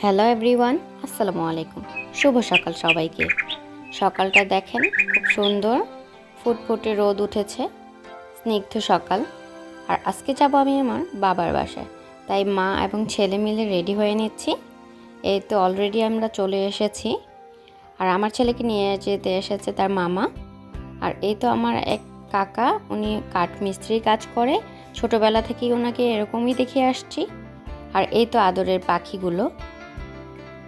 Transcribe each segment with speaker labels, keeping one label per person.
Speaker 1: Hello everyone আসসালামু আলাইকুম। শুভ সকাল সবাইকে। সকালটা দেখেন, খুব সুন্দর। ফুটফুটে রোদ উঠেছে, স্নিগ্ধ সকাল। আর আজকে যাব আমি আমার বাবার বাসায়। তাই মা এবং ছেলে মিলে রেডি হয়ে নিচ্ছি। এই তো অলরেডি আমরা চলে এসেছি। আর আমার ছেলেকে নিয়ে যেতে এসেছে তার মামা। আর এই তো আমার এক কাকা, উনি কাঠ মিস্ত্রির কাজ করে। ছোটোবেলা থেকেই ওনাকে এরকমই দেখে আসছি। আর এই তো আদরের পাখিগুলো।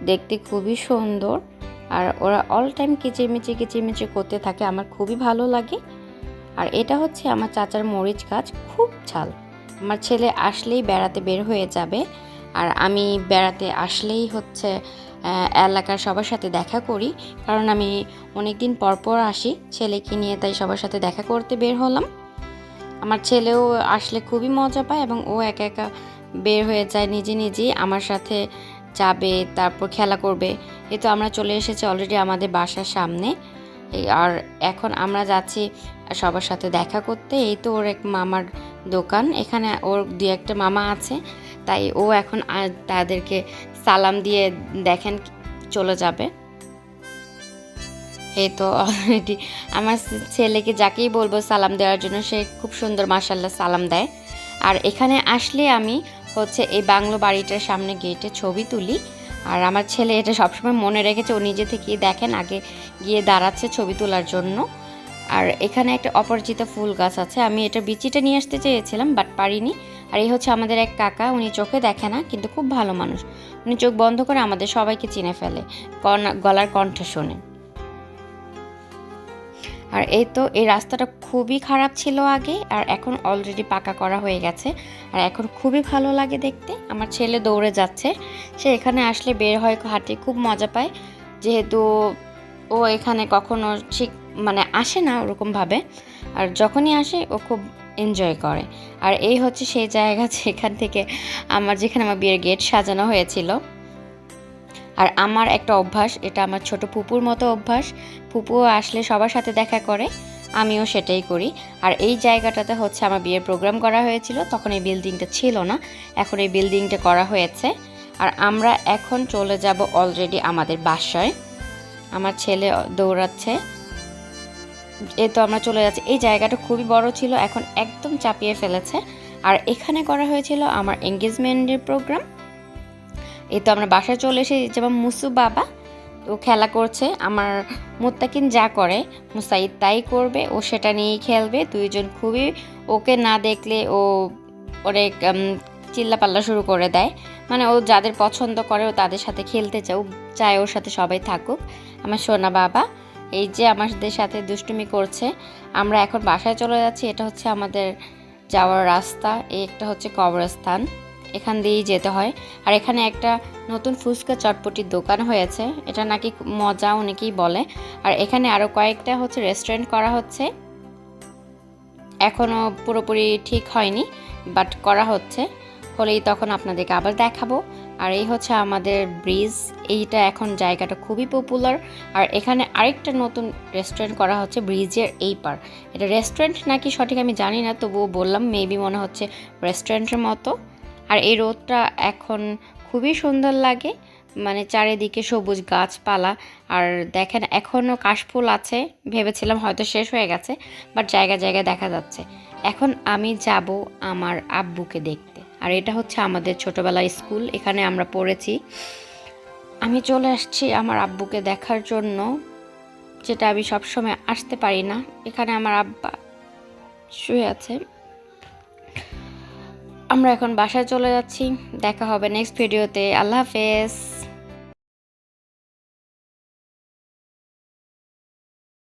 Speaker 1: দেখতে খুবই সুন্দর। আর ওরা অল টাইম কিচিরমিচি কিচিরমিচি করতে থাকে, আমার খুবই ভালো লাগে। আর এটা হচ্ছে আমার চাচার মরিচ গাছ, খুব ঝাল। আমার ছেলে আসলেই বেড়াতে বের হয়ে যাবে। আর আমি বেড়াতে আসলেই হচ্ছে এলাকার সবার সাথে দেখা করি। কারণ আমি অনেক দিন পর পর আসি ছেলেকে নিয়ে, তাই সবার সাথে দেখা করতে বের হলাম। আমার ছেলেও আসলে খুবই মজা পায় এবং ও একা একা বের হয়ে যায় নিজে নিজেই। আমার সাথে যাবে, তারপর খেলা করবে। এই তো আমরা চলে এসেছি অলরেডি আমাদের বাসার সামনে। আর এখন আমরা যাচ্ছি সবার সাথে দেখা করতে। এই তো ওর এক মামার দোকান। এখানে ওর দু একটা মামা আছে। তাই ও এখন তাদেরকে সালাম দিয়ে দেখেন চলে যাবে। এই তো অলরেডি আমার ছেলেকে যাকেই বলব সালাম দেওয়ার জন্য, সে খুব সুন্দর মাসাল্লাহ সালাম দেয়। আর এখানে আসলে আমি হচ্ছে এই বাংলো বাড়িটার সামনে গেটে ছবি তুলি। আর আমার ছেলে এটা সবসময় মনে রেখেছে, ও নিজে থেকেই দেখেন, আগে গিয়ে দাঁড়াচ্ছে ছবি তোলার জন্য। আর এখানে একটা অপরিচিত ফুল গাছ আছে, আমি এটা বিচিটা নিয়ে আসতে চেয়েছিলাম, বাট পারিনি। আর এই হচ্ছে আমাদের এক কাকা, উনি চোখে দেখে না, কিন্তু খুব ভালো মানুষ। উনি চোখ বন্ধ করে আমাদের সবাইকে চিনে ফেলে গলার কণ্ঠ শোনে। আর এই তো, এই রাস্তাটা খুবই খারাপ ছিল আগে, আর এখন অলরেডি পাকা করা হয়ে গেছে। আর এখন খুবই ভালো লাগে দেখতে। আমার ছেলে দৌড়ে যাচ্ছে। সে এখানে আসলে বের হয়, হাঁটে, খুব মজা পায়। যেহেতু ও এখানে কখনো ঠিক মানে আসে না ওরকমভাবে। আর যখনই আসে, ও খুব এনজয় করে। আর এই হচ্ছে সেই জায়গা যেখান থেকে আমার, যেখানে আমার বিয়ের গেট সাজানো হয়েছিল। আর আমার একটা অভ্যাস, এটা আমার ছোট পুপুর মতো অভ্যাস। ফুপুও আসলে সবার সাথে দেখা করে, আমিও সেটাই করি। আর এই জায়গাটাতে হচ্ছে আমার বিয়ের প্রোগ্রাম করা হয়েছিল, তখন এই বিল্ডিংটা ছিল না। এখন এই বিল্ডিংটা করা হয়েছে। আর আমরা এখন চলে যাব অলরেডি আমাদের বাসায়। আমার ছেলে দৌড়াচ্ছে। এ তো আমরা চলে যাচ্ছি। এই জায়গাটা খুবই বড় ছিল, এখন একদম চাপিয়ে ফেলেছে। আর এখানে করা হয়েছিল আমার এঙ্গেজমেন্টের প্রোগ্রাম এই তো আমরা বাসায় চলে এসে যেমন মুসু বাবা, ও খেলা করছে, আমার মোত্তাকিন যা করে, মুসাইদ তাই করবে, ও সেটা নিয়েই খেলবে, দুইজন খুবই, ওকে না দেখলে ও অনেক চিল্লাপাল্লা শুরু করে দেয়। মানে ও যাদের পছন্দ করে, ও তাদের সাথে খেলতে চায়, ও চায় ওর সাথে সবাই থাকুক। আমার সোনা বাবা, এই যে আমাদের সাথে দুষ্টুমি করছে, আমরা এখন বাসায় চলে যাচ্ছি, এটা হচ্ছে আমাদের যাওয়ার রাস্তা এই একটা হচ্ছে কবরস্থান। এখান দিয়েই যেতে হয়। আর এখানে একটা নতুন ফুচকা চটপটির দোকান হয়েছে। এটা নাকি মজা অনেকেই বলে। আর এখানে আরও কয়েকটা হচ্ছে রেস্টুরেন্ট করা হচ্ছে। এখনও পুরোপুরি ঠিক হয়নি বাট করা হচ্ছে। হলেই তখন আপনাদেরকে আবার দেখাবো। আর এই হচ্ছে আমাদের ব্রিজ এইটা এখন জায়গাটা খুবই পপুলার আর এখানে আরেকটা নতুন রেস্টুরেন্ট করা হচ্ছে ব্রিজের এই পার। এটা রেস্টুরেন্ট নাকি সঠিক আমি জানি না, তবুও বললাম মেবি মনে হচ্ছে রেস্টুরেন্টের মতো। আর এই রোদটা এখন খুবই সুন্দর লাগে। মানে চারিদিকে সবুজ গাছপালা। আর দেখেন এখনও কাশফুল আছে। ভেবেছিলাম হয়তো শেষ হয়ে গেছে, বাট জায়গা জায়গায় দেখা যাচ্ছে। এখন আমি যাব আমার আব্বুকে দেখতে। আর এটা হচ্ছে আমাদের ছোটবেলার স্কুল, এখানে আমরা পড়েছি। আমি চলে আসছি আমার আব্বুকে দেখার জন্য, যেটা আমি সবসময় আসতে পারি না। এখানে আমার আব্বা শুয়ে আছে। আমরা এখন বাসায় চলে যাচ্ছি। দেখা হবে নেক্সট ভিডিওতে আল্লাহ হাফেজ।